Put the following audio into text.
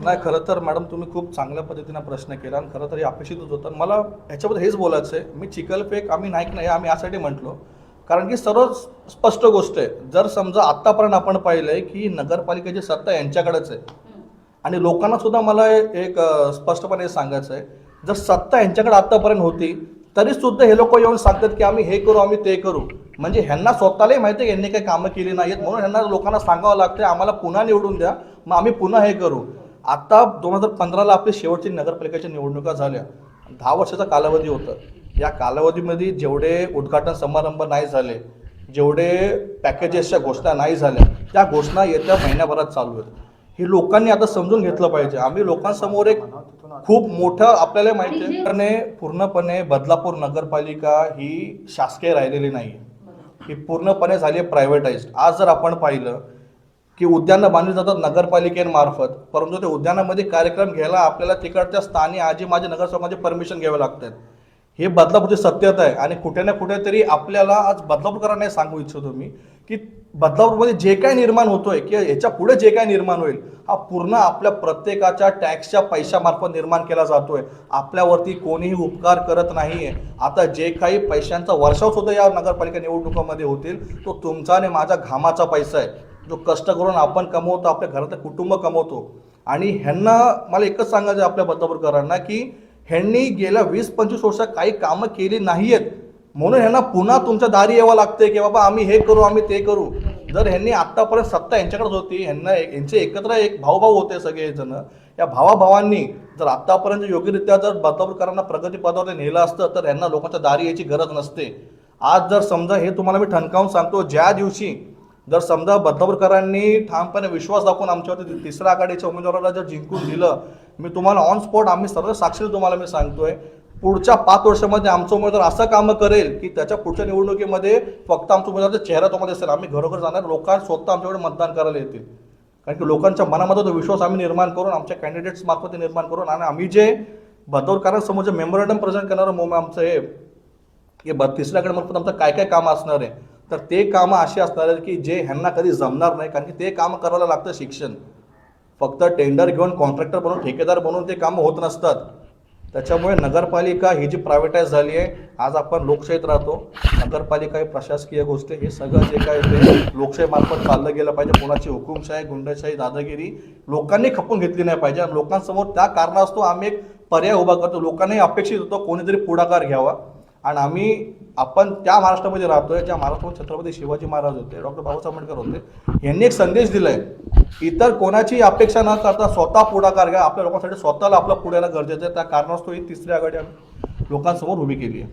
नाही खरं तर मॅडम तुम्ही खूप चांगल्या पद्धतीनं प्रश्न केला आणि खरं तर हे अपेक्षितच होतं. मला ह्याच्याबद्दल हेच बोलायचं आहे मी चिखलफेक आम्ही नाईक नाही आम्ही यासाठी म्हटलो. कारण की सर्व स्पष्ट गोष्ट आहे. जर समजा आत्तापर्यंत आपण पाहिलं आहे की नगरपालिकेची सत्ता यांच्याकडेच आहे. आणि लोकांना सुद्धा मला एक स्पष्टपणे सांगायचं आहे. जर सत्ता यांच्याकडे आत्तापर्यंत होती तरी सुद्धा हे लोक येऊन सांगतात की आम्ही हे करू आम्ही ते करू. म्हणजे ह्यांना स्वतःलाही माहिती आहे यांनी काही कामं केली नाहीत म्हणून ह्यांना लोकांना सांगावं लागतं आम्हाला पुन्हा निवडून द्या मग आम्ही पुन्हा हे करू. आता दोन हजार पंधराला आपली शेवटची नगरपालिकेच्या निवडणुका झाल्या. दहा वर्षाचा कालावधी होता. या कालावधीमध्ये जेवढे उद्घाटन समारंभ नाही झाले जेवढे पॅकेजेसच्या घोषणा नाही झाल्या त्या घोषणा येत्या महिन्याभरात चालू आहेत. हे लोकांनी आता समजून घेतलं पाहिजे. आम्ही लोकांसमोर एक खूप मोठं आपल्याला माहिती आहे. पूर्णपणे बदलापूर नगरपालिका ही शासकीय राहिलेली नाही ही पूर्णपणे झाली आहे प्रायव्हेटाईज आज जर आपण पाहिलं की उद्यानं बांधली जातात नगरपालिकेमार्फत परंतु ते उद्यानामध्ये कार्यक्रम घ्यायला आपल्याला तिकडच्या स्थानिक आजी माझे नगरसेवकांचे परमिशन घ्यावे लागतात. हे बदलापूरची सत्यता आहे आणि कुठे ना कुठेतरी आपल्याला आज बदलापूरकरांना हे सांगू इच्छितो मी की बदलापूरमध्ये जे काय निर्माण होतोय किंवा याच्यापुढे जे काय निर्माण होईल हा पूर्ण आपल्या प्रत्येकाच्या टॅक्सच्या पैशामार्फत निर्माण केला जातोय. आपल्यावरती कोणीही उपकार करत नाहीये. आता जे काही पैशांचा वर्षाव सुद्धा या नगरपालिका निवडणुकामध्ये होतील तो तुमचा आणि माझा घामाचा पैसा आहे. जो कष्ट करून आपण कमवतो आपल्या घरातलं कुटुंब कमवतो. आणि ह्यांना मला एकच सांगायचं आपल्या बदलापूरकरांना की ह्यांनी गेल्या वीस पंचवीस वर्षात काही कामं केली नाही आहेत म्हणून ह्यांना पुन्हा तुमच्या दारी यावं लागतंय की बाबा आम्ही हे करू आम्ही ते करू. जर ह्यांनी आत्तापर्यंत सत्ता यांच्याकडेच होती ह्यांना एक- यांचे एकत्र एक भाऊभाऊ होते सगळेजण. या भावाभावांनी जर आत्तापर्यंत योग्यरित्या जर बदलापूरकरांना प्रगतीपदावर नेलं असतं तर यांना लोकांच्या दारी यायची गरज नसते. आज जर समजा हे तुम्हाला मी ठणकावून सांगतो ज्या दिवशी जर समजा बदलापूरकरांनी ठामपणे विश्वास दाखवून आमच्यावरती तिसऱ्या आघाडीच्या उमेदवाराला जर जिंकून दिलं मी तुम्हाला ऑन स्पॉट आम्ही सर्व साक्षी तुम्हाला मी सांगतोय पुढच्या पाच वर्षामध्ये आमचं उमेदवार असं कामं करेल की त्याच्या पुढच्या निवडणुकीमध्ये फक्त आमचा उमेदवाराचा चेहरा तुम्हाला दिसेल. आम्ही घरोघर जाणार लोकांना स्वतः आमच्याकडे मतदान करायला येतील. कारण की लोकांच्या मनामध्ये तो विश्वास आम्ही निर्माण करून आमच्या कॅन्डिडेट्स मार्फत निर्माण करून आणि आम्ही जे बदलापूरकरांसमोर जे मेमोरंडम प्रेझेंट करणारं मोम आमचं हे की ब तिसऱ्याकडे मार्फत आमचं काय काय काम असणार आहे तर ते कामं अशी असणार आहेत की जे ह्यांना कधी जमणार नाही कारण की ते कामं करायला लागतं शिक्षण. फक्त टेंडर घेऊन कॉन्ट्रॅक्टर बनवून ठेकेदार बनवून ते कामं होत नसतात. त्याच्यामुळे नगरपालिका ही जी प्रायव्हेटाईज झाली आहे आज आपण लोकशाहीत राहतो. नगरपालिका ही प्रशासकीय गोष्ट हे सगळं जे काय ते लोकशाहीमार्फत चाललं गेलं पाहिजे. कोणाची हुकुमशाही गुंडशाही दादागिरी लोकांनी खपून घेतली नाही पाहिजे. आणि लोकांसमोर त्या कारणास्तव आम्ही एक पर्याय उभा करतो. लोकांनाही अपेक्षित होतो कोणीतरी पुढाकार घ्यावा. आणि आम्ही आपण त्या महाराष्ट्रामध्ये राहतोय ज्या महाराष्ट्रामध्ये छत्रपती शिवाजी महाराज होते डॉक्टर बाबासाहेब आंबेडकर होते यांनी एक संदेश दिलाय इतर कोणाची अपेक्षा न करता स्वतः पुढाकार घ्या. आपल्या लोकांसाठी स्वतःला आपलं पुढे गरजेचं आहे. त्या कारणास्तव ही तिसरी आघाडी आम्ही लोकांसमोर उभी केली आहे.